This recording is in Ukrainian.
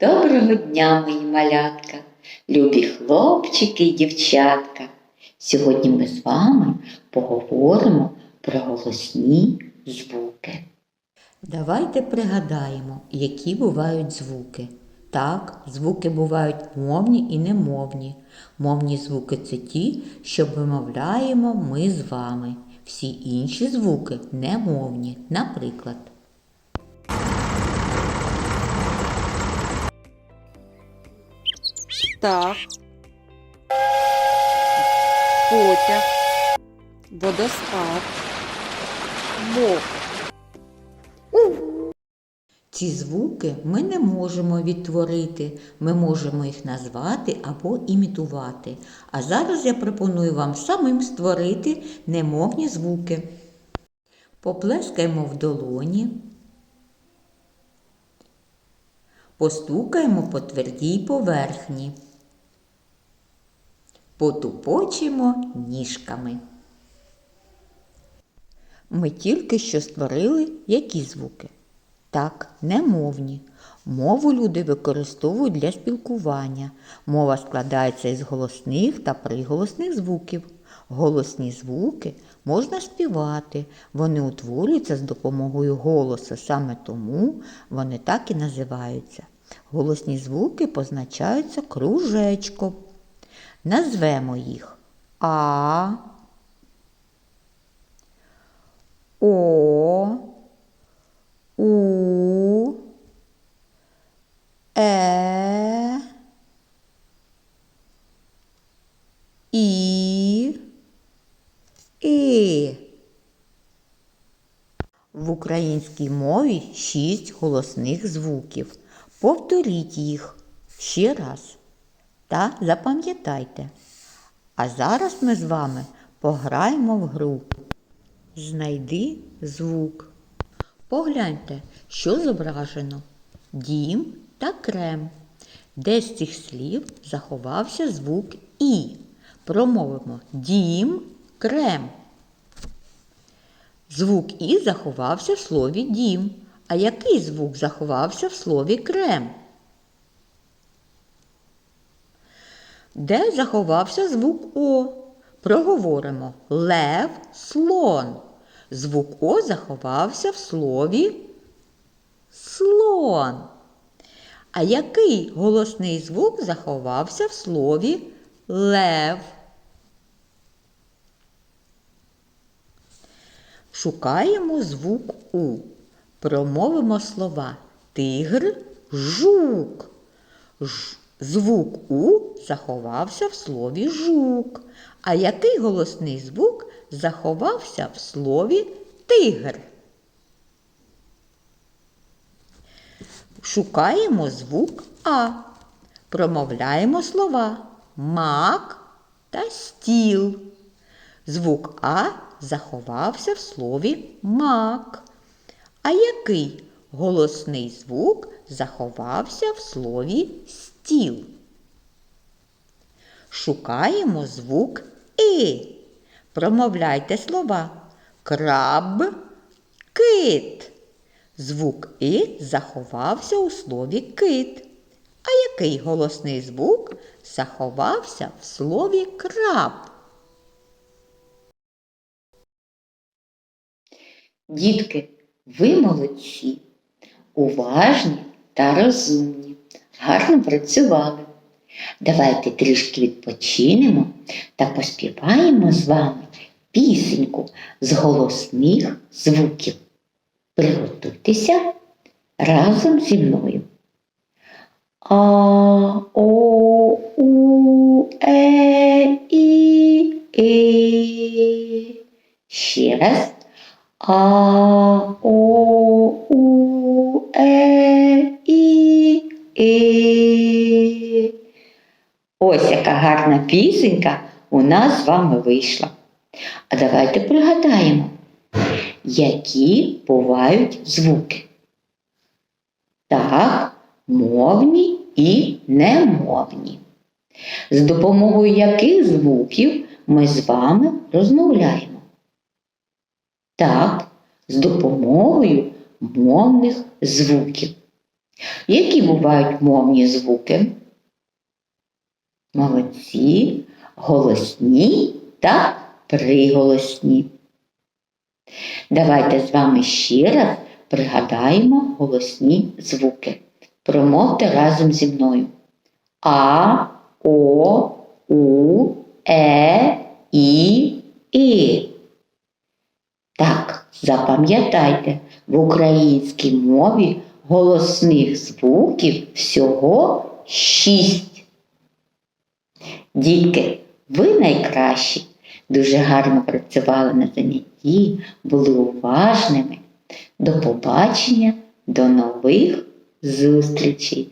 Доброго дня, мої малятка, любі хлопчики і дівчатка. Сьогодні ми з вами поговоримо про голосні звуки. Давайте пригадаємо, які бувають звуки. Так, звуки бувають мовні і немовні. Мовні звуки це ті, що вимовляємо ми з вами. Всі інші звуки немовні. Наприклад, Так. Потяг. Водоспад. Бог. ці звуки ми не можемо відтворити, ми можемо їх назвати або імітувати. А зараз я пропоную вам самим створити немовні звуки. Поплескаємо в долоні. Постукаємо по твердій поверхні. Потупочимо ніжками. Ми тільки що створили які звуки? Так, немовні. Мову люди використовують для спілкування. Мова складається із голосних та приголосних звуків. Голосні звуки можна співати. Вони утворюються з допомогою голосу, саме тому вони так і називаються. Голосні звуки позначаються кружечком. Назвемо їх А, О, У, Е, І, І. В українській мові шість голосних звуків. Повторіть їх ще раз та запам'ятайте. А зараз ми з вами пограємо в гру. Знайди звук. Погляньте, що зображено: дім та крем. Де з цих слів заховався звук І. Промовимо дім, крем. Звук І заховався в слові дім. А який звук заховався в слові крем? Де заховався звук О? Проговоримо лев, слон. Звук О заховався в слові слон. А який голосний звук заховався в слові лев? Шукаємо звук У. Промовимо слова тигр, жук. Ж- Звук У заховався в слові жук. А який голосний звук заховався в слові тигр? Шукаємо звук А. Промовляємо слова мак та стіл. Звук А заховався в слові мак. А який голосний звук заховався в слові стіл? Шукаємо звук І. Промовляйте слова краб, кит. Звук І заховався у слові кит. А який голосний звук заховався в слові краб? Дітки, ви молодці, уважні та розумні, гарно працювали. Давайте трішки відпочинемо та поспіваємо з вами пісеньку з голосних звуків. Приготуйтеся разом зі мною. А, О, У, Е, І, Е. Ще раз. А, О, У, Е, І, Е. Ось яка гарна пісенька у нас з вами вийшла. А давайте пригадаємо, які бувають звуки. Так, мовні і немовні. З допомогою яких звуків ми з вами розмовляємо? Так, з допомогою мовних звуків. Які бувають мовні звуки? Молодці, голосні та приголосні. Давайте з вами ще раз пригадаємо голосні звуки. Промовте разом зі мною. А, О, У, Е, І, І. Так, запам'ятайте, в українській мові голосних звуків всього шість. Дітки, ви найкращі, дуже гарно працювали на занятті, були уважними. До побачення, до нових зустрічей!